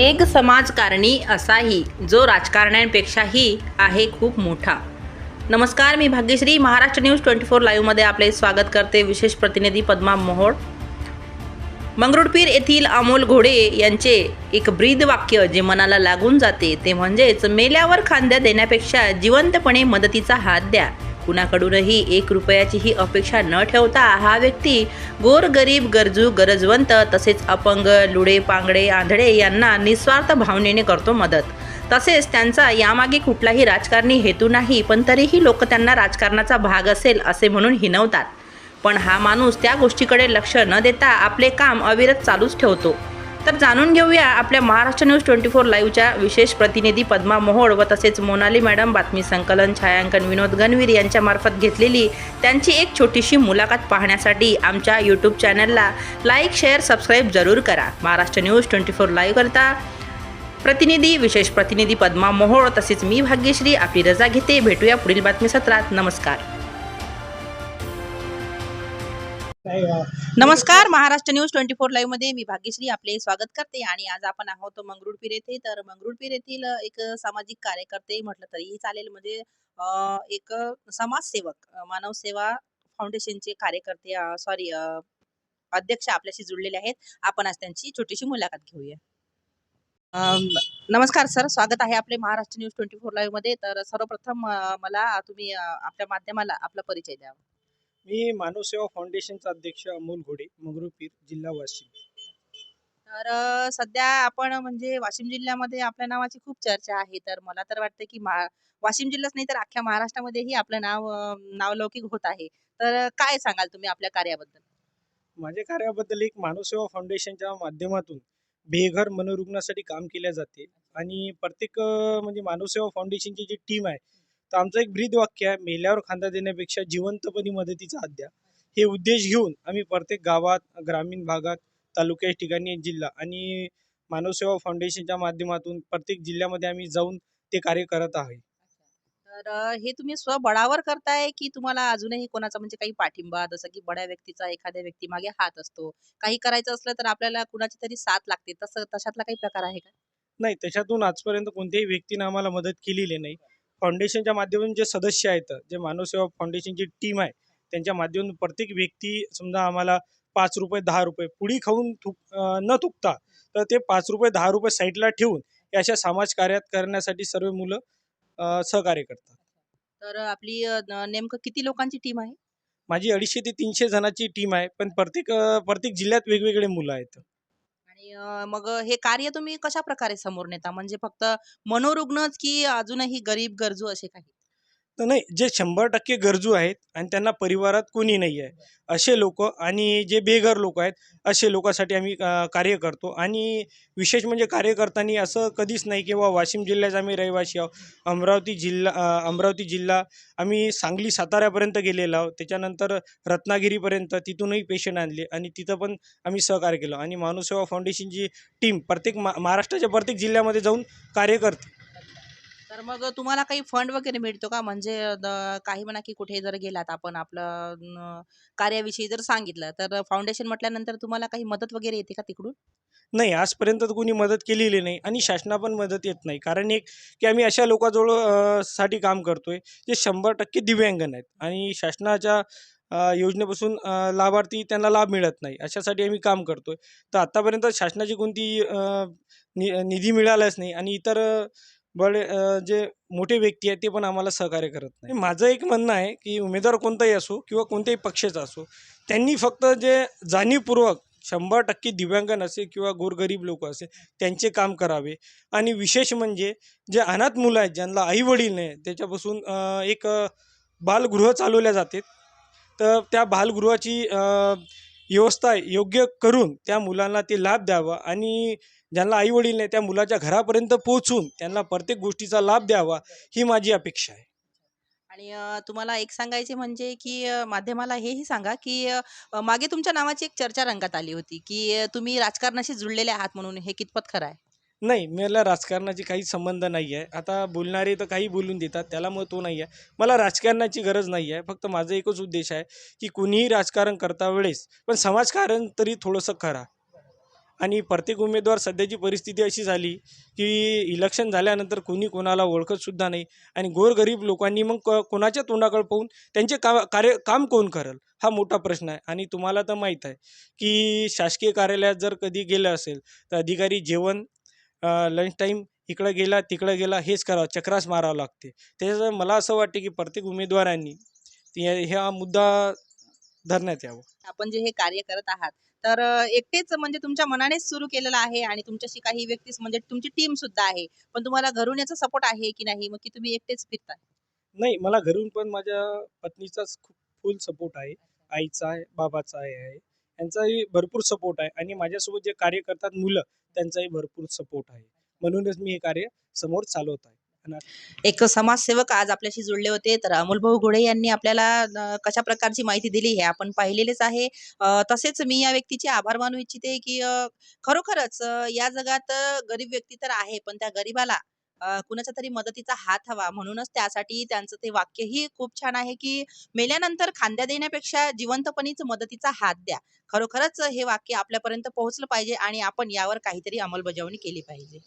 एक समाजकारणी असाही जो राजकारण्यांपेक्षाही आहे खूप मोठा. नमस्कार मी Bhagyashree. Maharashtra news twenty four लाईव्हमध्ये आपले स्वागत करते विशेष प्रतिनिधी पद्मा मोहोळ. मंगरुळपीर येथील अमोल घोडे यांचे एक ब्रीद वाक्य जे मनाला लागून जाते ते म्हणजेच मेल्यावर खांद्या देण्यापेक्षा जिवंतपणे मदतीचा हात द्या. कुणाकडूनही एक रुपयाचीही अपेक्षा न ठेवता हा व्यक्ती गोर गरीब गरजू गरजवंत तसेच अपंग लुडे पांगडे आंधळे यांना निस्वार्थ भावनेने करतो मदत. तसेच त्यांचा यामागे कुठलाही राजकारणी हेतू नाही पण तरीही लोक त्यांना राजकारणाचा भाग असेल असे म्हणून हिनवतात. पण हा माणूस त्या गोष्टीकडे लक्ष न देता आपले काम अविरत चालूच ठेवतो. तर जाणून घेऊया आपल्या महाराष्ट्र न्यूज ट्वेंटी फोर लाईव्हच्या विशेष प्रतिनिधी पद्मा मोहोळ व तसेच मोनाली मॅडम बातमी संकलन छायांकन विनोद गणवीर यांच्यामार्फत घेतलेली त्यांची एक छोटीशी मुलाखत पाहण्यासाठी आमच्या यूट्यूब चॅनलला लाईक शेअर सबस्क्राईब जरूर करा. Maharashtra news twenty four live करता प्रतिनिधी विशेष प्रतिनिधी पद्मा मोहोळ तसेच मी भाग्यश्री आपली रजा घेते. भेटूया पुढील बातमी सत्रात. नमस्कार. नमस्कार महाराष्ट्र न्यूज ट्वेंटी फोर लाईव्हमध्ये मी भाग्यश्री आपले स्वागत करते आणि आज आपण आहोत मंगरुळपीर येथे. तर मंगरुळपीर येथील एक सामाजिक कार्यकर्ते म्हटलं तरीही चालेल म्हणजे एक समाजसेवक मानव सेवा फाउंडेशनचे कार्यकर्ते सॉरी अध्यक्ष आपल्याशी जुळलेले आहेत. आपण आज त्यांची छोटीशी मुलाखत घेऊया. नमस्कार सर स्वागत आहे आपले महाराष्ट्र न्यूज ट्वेंटी फोर लाईव्हमध्ये. तर सर्वप्रथम मला तुम्ही आपल्या माध्यमाला आपला परिचय द्यावा मी मानव सेवा फाउंडेशनचा अध्यक्ष अमोल घोडे मंगरुळपीर जिल्हा वाशिम. तर सध्या आपण म्हणजे वाशिम जिल्ह्यामध्ये आपल्या नावाची खूप चर्चा आहे. तर मला तर वाटतं की वाशिम जिल्हाच नाही तर अख्ख्या महाराष्ट्रामध्येही आपलं नाव नावलौकिक होत आहे. तर काय सांगाल तुम्ही आपल्या कार्याबद्दल? माझ्या कार्याबद्दल एक मानव सेवा फाउंडेशनच्या माध्यमातून बेघर मनोरुग्णासाठी काम केले जाते. आणि प्रत्येक म्हणजे मानव सेवा फाउंडेशनची जी टीम आहे तर आमचं एक ब्रीद वाक्य आहे मेल्यावर खांदा देण्यापेक्षा जिवंतपणी मदतीचा हात द्या. हे उद्देश घेऊन आम्ही प्रत्येक गावात ग्रामीण भागात तालुक्या ठिकाणी जिल्हा आणि मानव सेवा फाउंडेशनच्या माध्यमातून प्रत्येक जिल्ह्यामध्ये आम्ही जाऊन ते कार्य करत आहे. तर हे तुम्ही स्वबळावर करताय की तुम्हाला अजूनही कोणाचा म्हणजे काही पाठिंबा जसं की बड्या व्यक्तीचा एखाद्या व्यक्तीमागे हात असतो काही करायचं असलं तर आपल्याला कुणाची तरी साथ लागते तसं तशातला काही प्रकार आहे का? नाही त्याच्यातून आजपर्यंत कोणत्याही व्यक्तीने आम्हाला मदत केलेली नाही. फाउंडेशनच्या माध्यमातून जे सदस्य आहेत जे मानव सेवा फाउंडेशनची टीम आहे त्यांच्या माध्यमातून प्रत्येक व्यक्ती समजा आम्हाला पाच रुपये दहा रुपये पुडी खाऊन थुक न थुकता तर ते पाच रुपये दहा रुपये साईडला ठेवून अशा समाज कार्यात करण्यासाठी सर्व मुलं सहकार्य करतात. तर आपली नेमकं किती लोकांची टीम आहे? माझी अडीचशे ते तीनशे जणांची टीम आहे पण प्रत्येक प्रत्येक जिल्ह्यात वेगवेगळे मुलं आहेत. आणि मग हे कार्य तुम्ही कशा प्रकारे समोर नेता? म्हणजे फक्त मनोरुग्णच की अजूनही गरीब गरजू असे काही? तर नाही जे शंभर टक्के गरजू आहेत आणि त्यांना परिवारात कोणी नाही आहे असे लोक आणि जे बेघर लोक आहेत असे लोकांसाठी आम्ही कार्य करतो. आणि विशेष म्हणजे कार्य करताना असं कधीच नाही की बा वाशिम जिल्ह्याचे आम्ही रहिवासी आहोत अमरावती जिल्हा अमरावती जिल्हा आम्ही सांगली साताऱ्यापर्यंत गेलेलो आहोत त्याच्यानंतर रत्नागिरीपर्यंत तिथूनही पेशंट आणले आणि तिथं पण आम्ही सहकार्य केलं. आणि मानवसेवा फाउंडेशनची टीम प्रत्येक मा महाराष्ट्राच्या प्रत्येक जिल्ह्यामध्ये जाऊन कार्य करते. तर मग तुम्हाला काही फंड वगैरे मिळतो का? म्हणजे द- काही म्हणा की कुठे जर गेलात आपण आपलं न, कार्याविषयी जर सांगितलं तर फाउंडेशन म्हटल्यानंतर तुम्हाला काही मदत वगैरे येते का तिकडून? नाही आजपर्यंत तर कोणी मदत केलेली नाही आणि शासना पण मदत येत नाही. कारण एक की आम्ही अशा लोकांजवळ अ, साठी काम करतोय जे शंभर टक्के दिव्यांगन आहेत आणि शासनाच्या अ, योजनेपासून अ, लाभार्थी त्यांना लाभ मिळत नाही. अशासाठी आम्ही काम करतोय. तर आत्तापर्यंत शासनाची कोणती अ, नि निधी मिळालाच नाही आणि इतर बडे जे मोठे व्यक्ती आहेत ते पण आम्हाला सहकार्य करत नाही. माझं एक म्हणणं आहे की उमेदवार कोणताही असो किंवा कोणत्याही पक्षाचा असो त्यांनी फक्त जे जाणीवपूर्वक शंभर टक्के दिव्यांगन असे किंवा गोरगरीब लोक असे त्यांचे काम करावे. आणि विशेष म्हणजे जे अनाथ मुलं आहेत ज्यांना आईवडील नाही त्याच्यापासून एक बालगृह चालवल्या जाते. तर त्या बालगृहाची व्यवस्था योग्य करून त्या मुलांना ते लाभ द्यावा आणि ज्यांना आई वडील नाही त्या मुलाच्या घरापर्यंत पोहोचून त्यांना प्रत्येक गोष्टीचा लाभ द्यावा ही माझी अपेक्षा आहे. आणि तुम्हाला एक सांगायचे म्हणजे की माध्यमाला हेही सांगा की मागे तुमच्या नावाची एक चर्चा रंगात आली होती की तुम्ही राजकारणाशी जुळलेले आहात म्हणून हे कितपत खरं आहे? नाही मला राजकारणाची काही संबंध नाही आहे आता बोलणारे तर काही बोलून देतात त्याला महत्त्व नाही आहे मला राजकारणाची गरज नाही आहे फक्त माझा एकच उद्देश आहे की कुणीही राजकारण करता वेळेस पण समाजकारण तरी थोडंसं करा. आणि प्रत्येक उमेदवार सध्याची परिस्थिती अशी झाली की इलेक्शन झाल्यानंतर कोणी कोणाला ओळखतसुद्धा नाही आणि गोरगरीब लोकांनी मग क कोणाच्या तोंडाकडे पाहून त्यांचे का कार्य काम कोण करेल? हा मोठा प्रश्न आहे. आणि तुम्हाला तर माहीत आहे की शासकीय कार्यालयात जर कधी गेलं असेल तर अधिकारी जेवण लंच टाईम इकडं गेला तिकडं गेला हेच करावं चक्रास मारावं लागते. त्याच्यामुळे मला असं वाटते की प्रत्येक उमेदवारांनी ते- हा मुद्दा धरण्यात यावं. आपण जे हे कार्य करत आहात तर एकटेच म्हणजे तुमच्या मनानेच सुरू केलेलं आहे आणि तुमच्याशी काही व्यक्तीच म्हणजे तुमची टीम सुद्धा आहे. पण तुम्हाला घरून याचा सपोर्ट आहे की नाही? मग की तुम्ही एकटेच फिरताय? नाही मला घरून पण माझ्या पत्नीचाच खूप फुल सपोर्ट आहे. आईचा आहे बाबाचा आहे. त्यांचाही यांचाही भरपूर सपोर्ट आहे. आणि माझ्यासोबत जे कार्य करतात मुलं त्यांचाही भरपूर सपोर्ट आहे. म्हणूनच मी हे कार्य समोर चालवत आहे. एक समाजसेवक आज आपल्याशी जुळले होते. तर अमोल भाऊ घोडे यांनी आपल्याला कशा प्रकारची माहिती दिली हे आपण पाहिलेलेच आहे. तसेच मी या व्यक्तीचे आभार मानू इच्छिते की खरोखरच या जगात गरीब व्यक्ती तर आहे पण त्या गरीबाला कुणाच्या तरी मदतीचा हात हवा. म्हणूनच त्यासाठी त्यांचं ते वाक्यही खूप छान आहे की मेल्यानंतर खांद्या देण्यापेक्षा जिवंतपणीच मदतीचा हात द्या. खरोखरच हे वाक्य आपल्यापर्यंत पोहोचलं पाहिजे आणि आपण यावर काहीतरी अंमलबजावणी केली पाहिजे.